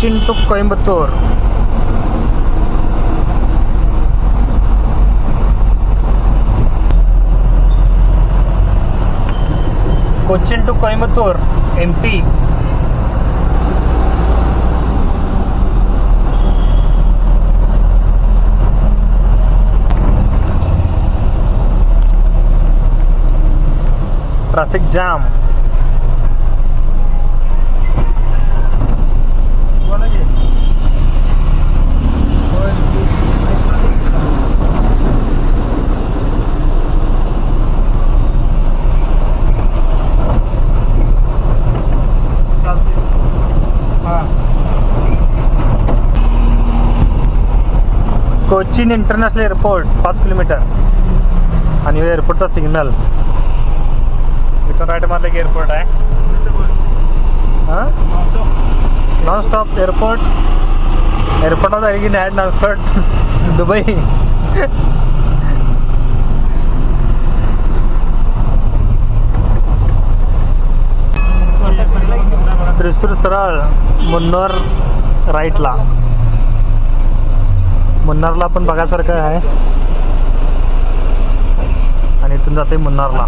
Cochin to Coimbatore. Cochin to Coimbatore M P. Traffic jam. Sachin international airport पाच kilometre आणि एअरपोर्टचा signal इथून right मारलं की एअरपोर्ट आहे. हां? नॉन स्टॉप एअरपोर्ट एअरपोर्टात आहे की नाही नॉन स्टॉप दुबई. त्रिसूर सरळ मुन्नोर राईटला. मुन्नारला पण बघायसारखं आहे. आणि इथून जाते मुन्नारला.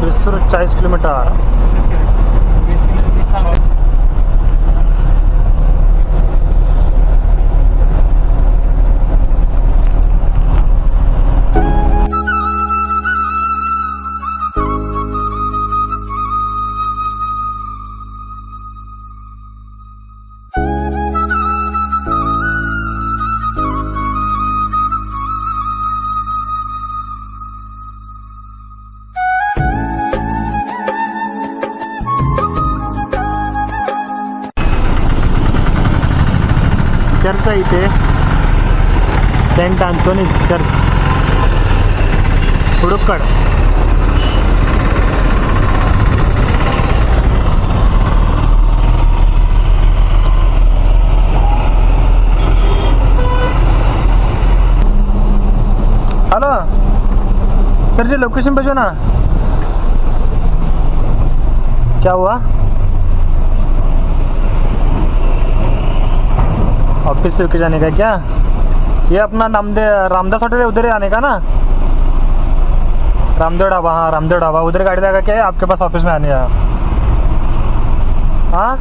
त्रिसूर चाळीस किलोमीटर. चर्च आहे इथे. Saint Anthony's church. हुडुक्कड. Hello. Sir ji location बजो ना. क्या हुआ? ऑफ़िस से होके जाने का क्या? ये अपना नामदे, रामदास होटल है, उधर आने का ना? रामदेव ढाबा हाँ रामदेव ढाबा, उधर गाड़ी लगा के आपके पास ऑफ़िस में आने का हाँ?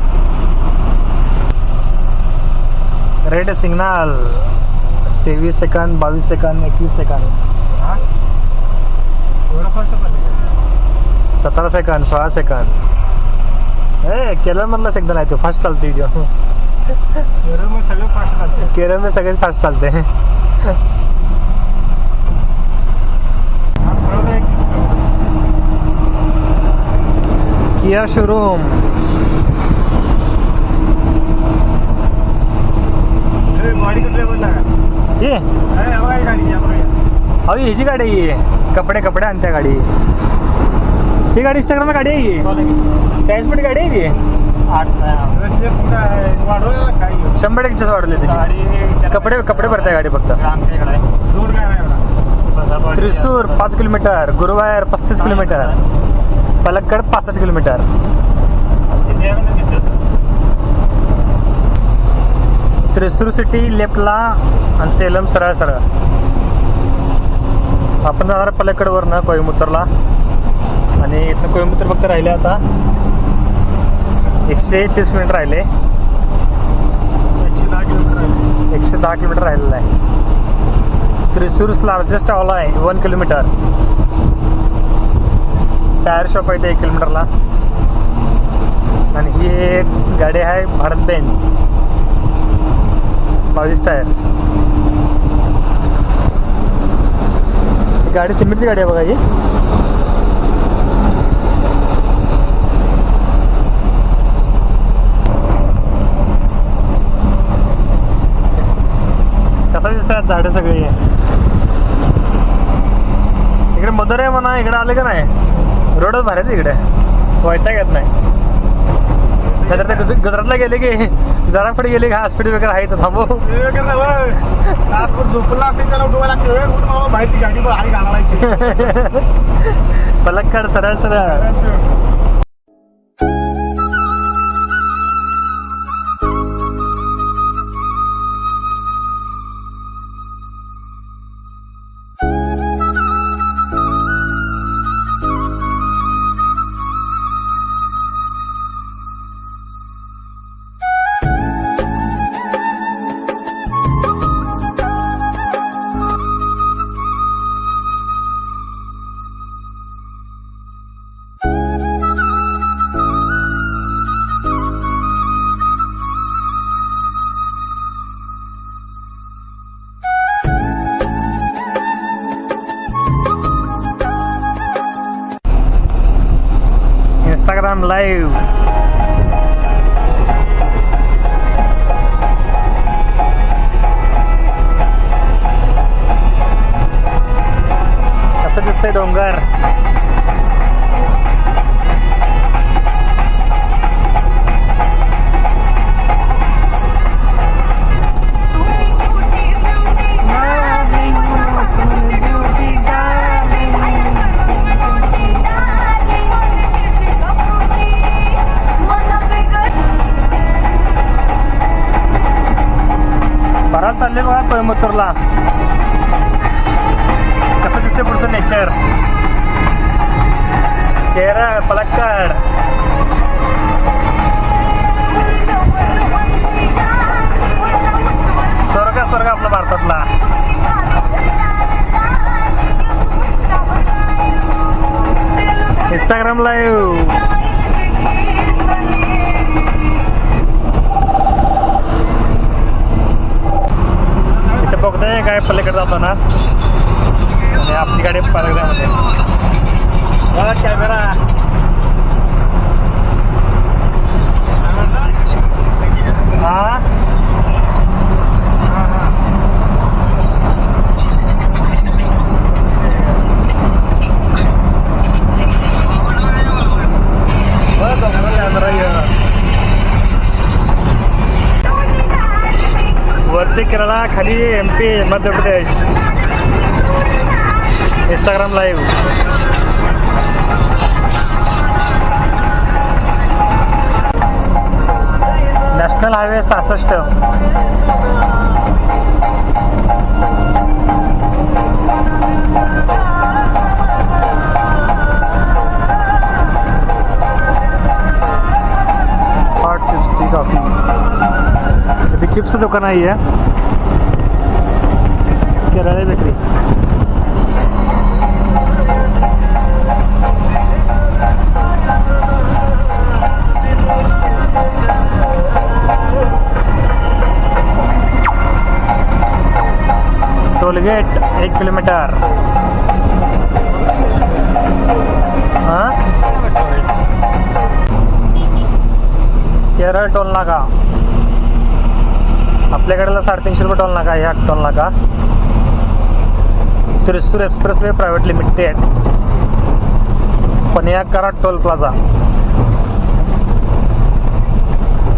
Red signal. तेवीस सेकंड बावीस सेकंद एकवीस सेकंद सतरा सेकंद सोळा सेकंद ए केरळमधला सेकंद आहे तो फास्ट चालते जो सगळे फास्ट चालते केरळ में सगळेच फास्ट चालते. किया शोरूम ये. अरे गाडी अहो ह्याची गाडी आहे कपडे कपडे आणत्या गाडी. ही गाडी इंस्टाग्राम गाडी आहे ही चाळीस गाडी आहे की? आठ शंभर टक्के वाढले गाडी कपडे कपडे भरताय गाडी फक्त. त्रिसूर पाच किलोमीटर. गुरुवार पस्तीस किलोमीटर. पलक्कड पासष्ट किलोमीटर. त्रिसूर? सिटी लेफ्टला आणि सेलम सरळ सरळ. आपण जाणार पलक्कडवरनं कोईमुतरला. आणि इथनं कोईमुतर फक्त राहिले आता. एकशे तीस किलोमीटर राहिले. एकशे दहा किलोमीटर एकशे दहा किलोमीटर राहिलेलं आहे. त्रिसूर लार्जेस्ट हॉल आहे वन किलोमीटर टायर शॉप आहे ते एक किलोमीटरला आणि ही एक गाडी आहे भारत बेन्स बावीस टायर गाडी सिमेंटची गाडी आहे बघा ही कसं दिसतात झाडं सगळी. इकडे मदर आहे म्हणा इकडे आले का नाही? रोडच भारी आहेत इकडे. वैताग येत नाही. नाहीतर ते गुज- गुजरातला गेले की जरा पुढे गेले की हॉस्पिटल वगैरे आहे तर. तासभर झोपला असेल त्याला उठवायला लागते. होय. उठ मामा बाहेर ती गाडी बघ, आणि घालायला लागते. पलक्कड सरळ सरळ. इंस्टाग्राम कोयंबतूरला. कसं दिसते पुढचं नेचर केरळ पलक्कड. स्वर्ग स्वर्ग आपला भारतातला. इंस्टाग्राम लाईव्ह इथे बघताय काय पलीकडे जाताना आणि आपली गाडी पलीकड्यामध्ये कॅमेरा हा? केरळा खाली M P Madhya Pradesh. Instagram live national highway सहासष्ट. हॉट चिप्स कॉफी चिप्स दुकान आहे केरळ बेकरी। टोलगेट एक किलोमीटर। हा? केरळ टोल नाका। आपल्याकडला साडेतीनशे रुपये टोल नाका ह्या टोल नाका. Thrissur express way private limited. Paliyekkara toll plaza.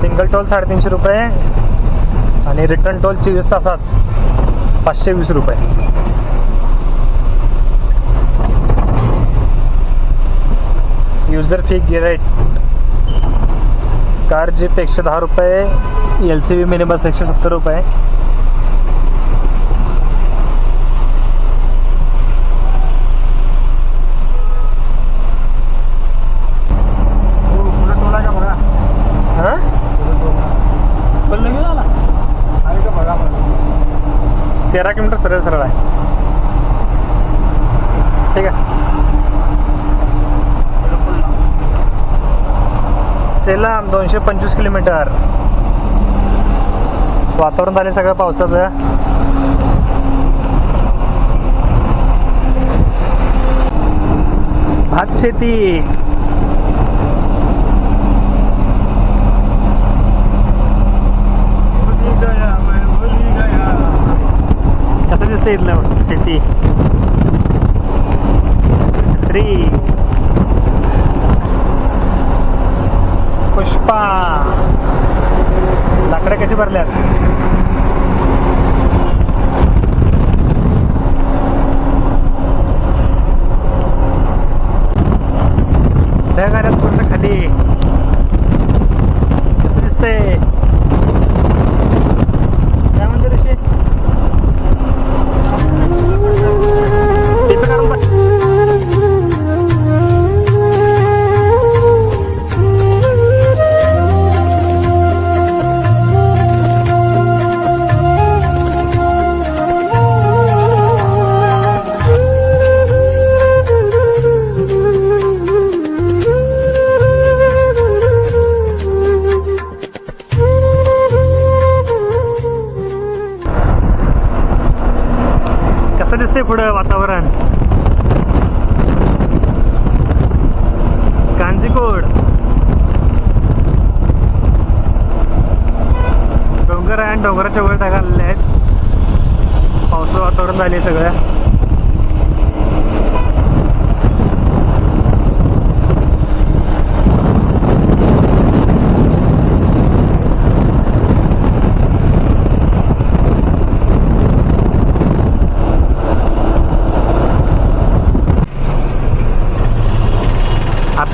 Single toll साडेतीनशे रुपये आणि रिटर्न टोल चोवीस तासात पाचशे वीस रुपये. युजर फी गिरेट कार जीप एकशे दहा रुपये L C V mini bus एकशे सत्तर रुपये हो, पुढे टोल आहे. का बघा हां? पल्लवी झाला. आहे का बघा मला तेरा किलोमीटर सरळ सरळ आहे ठीक आहे सेलम दोनशे पंचवीस किलोमीटर. वातावरण झाले सगळं पावसाचं. भात शेती. कसं दिसतं इथलं? भरल्यात. त्या गाड्यात पूर्ण खाली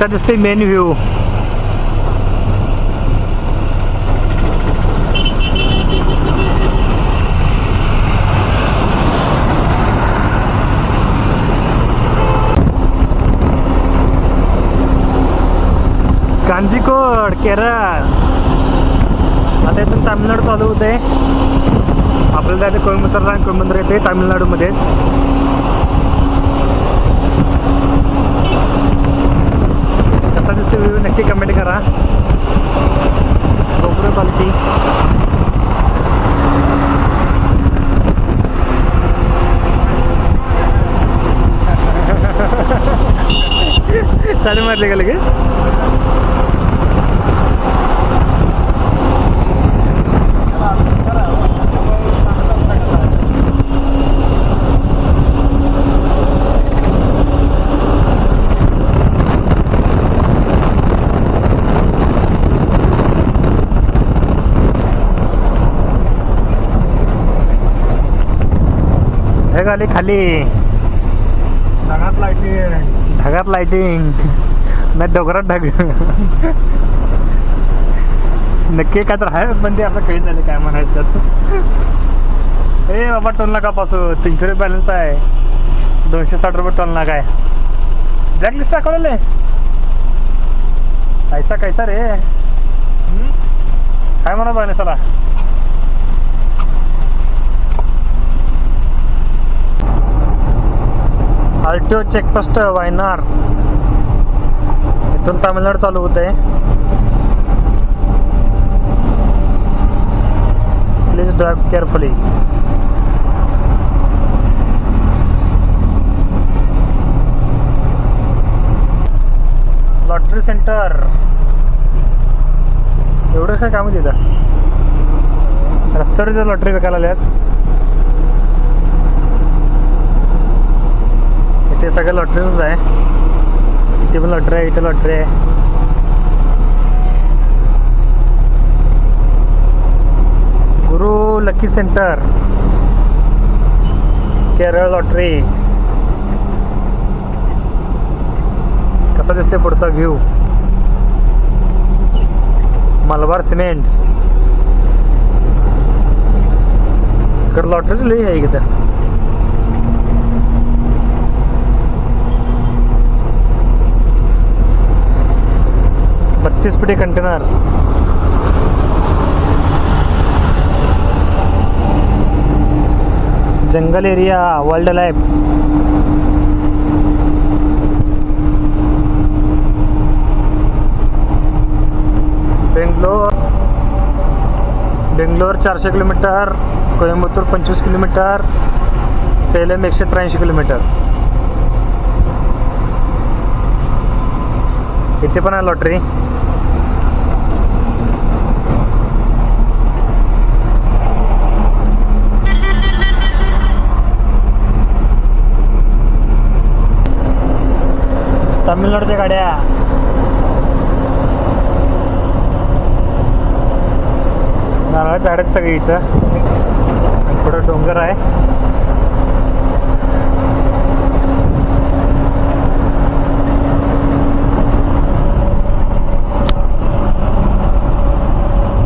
आता दिसते मेन व्ह्यू कांजीकोड केरळ. आता इथून तामिळनाडू चालू होते आपल्याला जायचं कोइंबतूरला आणि येते तामिळनाडूमध्येच. कसा दिसतो व्ह्यू नक्की कमेंट करा गोप्रो क्वालिटी साडी मारली का लगेच ढग आली खाली. ढगात लाईटिंग ढगात लाइटिंग नाही डोंगरात ढग. नक्की काय तर आहे पण ते आपलं काही झालं काय म्हणायचं. ए बाबा टोल नाका पासून. तीनशे रुपये बॅलन्स आहे. दोनशे साठ रुपये टोल नाका आहे. ब्लॅक लिस्ट टाकवलेले कैसा कैसा रे? काय म्हणा बॅलन्सला R T O checkpost Walayar. इथून तामिळनाडू चालू होत आहे please drive carefully lottery centre एवढं काय काम तिथं? रस्त्यावर लॉटरी विकायला आल्यात ते सगळं लॉटरीच आहे. इथे पण लॉटरी आहे इथे लॉटरी आहे. गुरु लकी सेंटर. केरळ लॉटरी. कसा दिसते पुढचा व्ह्यू? मलबार सिमेंट्स. इकडे लॉटरीच लई आहे इथं बत्तीस पिढी कंटेनर जंगल area wildlife Bangalore. Bangalore चारशे किलोमीटर कोइंबतूर पंचवीस किलोमीटर सेलम एकशे त्र्याऐंशी किलोमीटर. इथे पण आहे लॉटरी तामिळनाडूच्या गाड्या. नारळ झाड आहेत सगळी इथं. थोडं डोंगर आहे.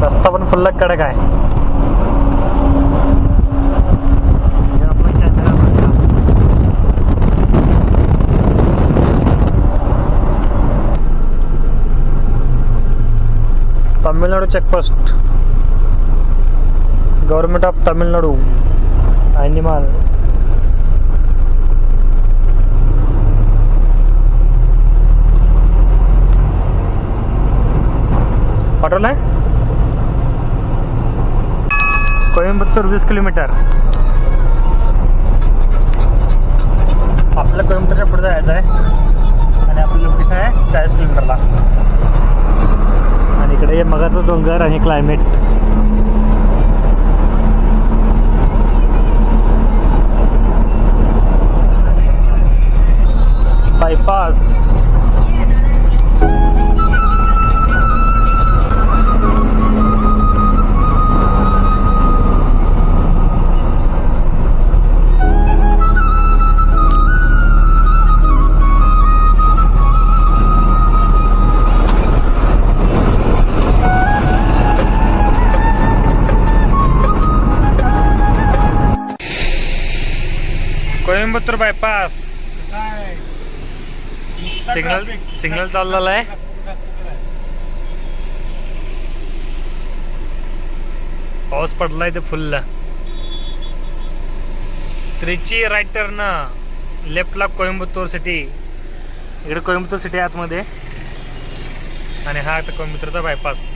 रस्ता पण फुल्ल कडक आहे हे आपला कॅमेरा म्हणतात. Tamil Nadu checkpost government of Tamil Nadu animal पाठवलंय Coimbatore वीस किलोमीटर. आपल्या कोइंबतूरच्या पुढे जायचं आहे. आणि आपलं लोकेशन आहे चाळीस किलोमीटरला. इकडे डोंगर आणि climate bypass Coimbatore bypass signal signal चाललेला आहे. पाऊस पडलाय ते फुल्ल त्रिची राईट टर्न लेफ्टला कोइंबतूर सिटी इकडे कोइंबतूर सिटी आतमध्ये. आणि हा आता कोइंबतूरचा बायपास